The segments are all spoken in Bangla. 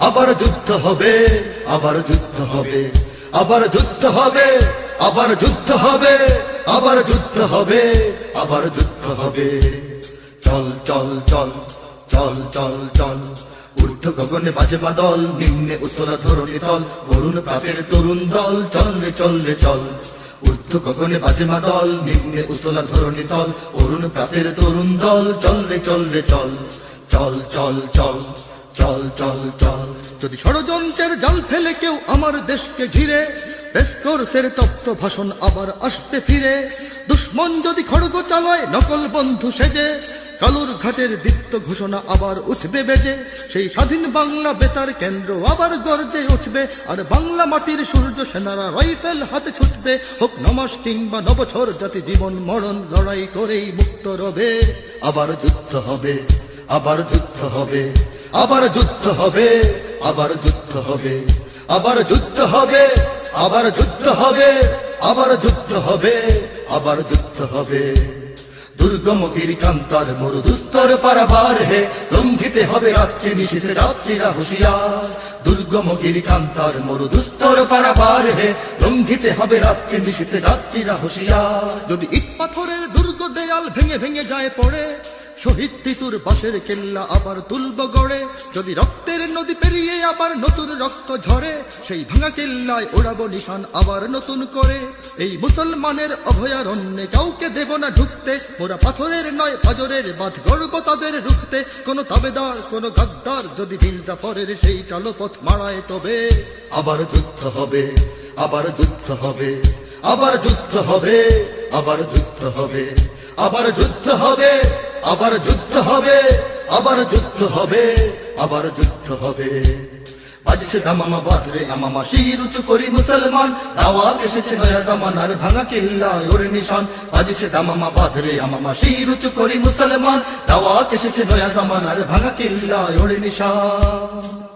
আবার যুদ্ধ হবে, আবার যুদ্ধ হবে, আবার যুদ্ধ হবে, আবার যুদ্ধ হবে, আবার যুদ্ধ হবে, আবার যুদ্ধ হবে। চল চল চল চল চল চল, ঊর্ধ্ব গগনে বাজে বাদল, নিম্নে উত্তরা ধরণী তল অরুণ প্রাতের তরুণ দল, চল রে চল রে, চল। ঊর্ধ্ব গগনে বাজে মাদল নিম্নে উতলা ধরণী তল অরুণ প্রাতের তরুণ দল, চল রে চল রে, চল চল চল চল। চল চল চল। যদি ষড়যন্ত্রের জাল ফেলে কেউ আমার দেশকে ঘিরে, রেসকোর্সের তপ্ত ভাষণ আবার আসবে ফিরে। দুশ্মন যদি খড়গ চালায়, নকল বন্ধু সেজে, কালুর ঘাটের দীপ্ত ঘোষণা আবার উঠবে বেজে। সেই স্বাধীন বাংলা বেতার কেন্দ্র আবার গর্জে উঠবে, আর বাংলা মাটির সূর্য সেনারা রাইফেল হাতে ছুটবে। হোক নমাস কিংবা নবছর, জাতি জীবন, মরণ, লড়াই করেই মুক্ত রবে। আবার যুদ্ধ হবে, আবার যুদ্ধ হবে। আবার যুদ্ধ হবে, আবার যুদ্ধ হবে, আবার যুদ্ধ হবে, আবার যুদ্ধ হবে, আবার যুদ্ধ হবে, আবার যুদ্ধ হবে। দুর্গম গিরিকান্তার মরু দুস্তর পারাবার হে, লঙ্ঘিতে হবে রাত্রি নিশীথে যাত্রীরা হুঁশিয়ার। দুর্গম গিরিকান্তার মরু দুস্তর পারাবার হে, লঙ্ঘিতে হবে রাত্রি নিশীথে যাত্রীরা হুঁশিয়ার। যদি ইট পাথরের দুর্গ দেয়াল ভেঙে ভেঙে যায় পড়ে শহীদ তিতুর বাসের কেল্লা আবার তুলব গড়ে। যদি রক্তের নদী পেরিয়ে আবার নতুন রক্ত ঝরে, সেই ভাঙা কেল্লায় ওড়াবো নিশান আবার নতুন করে। এই মুসলমানের অভয়ারণ্যে কাউকে দেব না ঢুকতে। মোরা পাথরের নয়, পাজরের বাদ গর্ব তাদের রুখতে। কোন তাবেদার, কোন গাদ্দার যদি বীর জাফরের সেই কালো পথ মারায় তবে। আবার যুদ্ধ হবে, আবার যুদ্ধ হবে, আবার যুদ্ধ হবে, আবার যুদ্ধ হবে, আবার যুদ্ধ হবে। আবার যুদ্ধ হবে, আবার যুদ্ধ হবে, আবার যুদ্ধ হবে। বাজছে দামামা বাদরে আমামা শির উঁচু করি মুসলমান। দাওয়াত এসেছে নয়া জামানার ভাঙা কিল্লা, ওর নিশান। বাজছে দামামা বাদরে আমামা শির উঁচু করি মুসলমান। দাওয়াত এসেছে নয়া জামানার ভাঙা কিল্লা, ওর নিশান।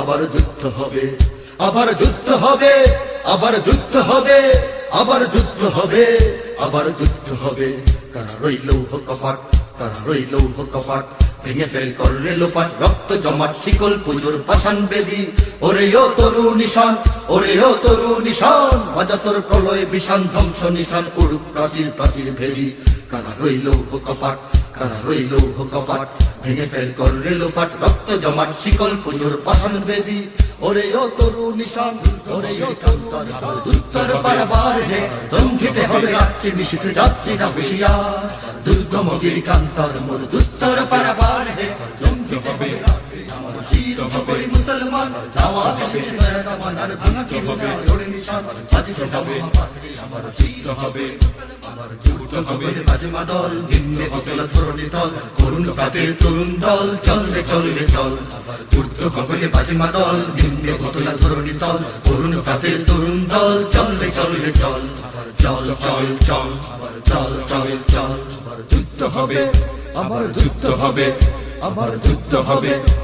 আবার যুদ্ধ হবে, আবার যুদ্ধ হবে, আবার যুদ্ধ হবে, আবার যুদ্ধ হবে, আবার যুদ্ধ হবে। কারা রইল কপাট, কারা রইল কপাট, ভেঙে ফেল করলে লোপাট, রক্ত জমাট, শিকল পুজোর পাষাণ বেদি। ওরে ও তরু নিশান, ওরে ও তরু নিশান, অজাতর প্রলয় বিষান, ধ্বংস নিশান উড়ুক প্রাচীর প্রাচীর ভেদি। কারা রইল কপাট কারা হইল ভোকপাট ভেঙে ফেল করলে লোপাট, রক্ত জমাট, শিকল পুজোর পাষাণ বেদি। ওরে ও তরু নিশান ওরে ও কান্তার দুস্তর পারাবার হে দঙ্গিতে হবে রাত্রি নিশিত যাত্রী না হুশিয়ার। দুর্গম গিরি কান্তার মোর দুস্তর পারাবার হে দঙ্গিতে হবে রাত্রি হবে। মুসলমান হবে। নিশান। হবে। আমার শীত হবে। আমার হবে। ধরণী দল। করুণ পাতের তরুণ দল। চল রে চল রে চল। ঊর্ধ্ব গগনে বাজে মাদল। নিম্নে অতলা ধরণী দল। করুণ পাতের তরুণ দল। চল রে চল রে চল। চল চল চল। চল চল চল। আবার যুদ্ধ হবে। আবার যুদ্ধ হবে। আবার যুদ্ধ হবে।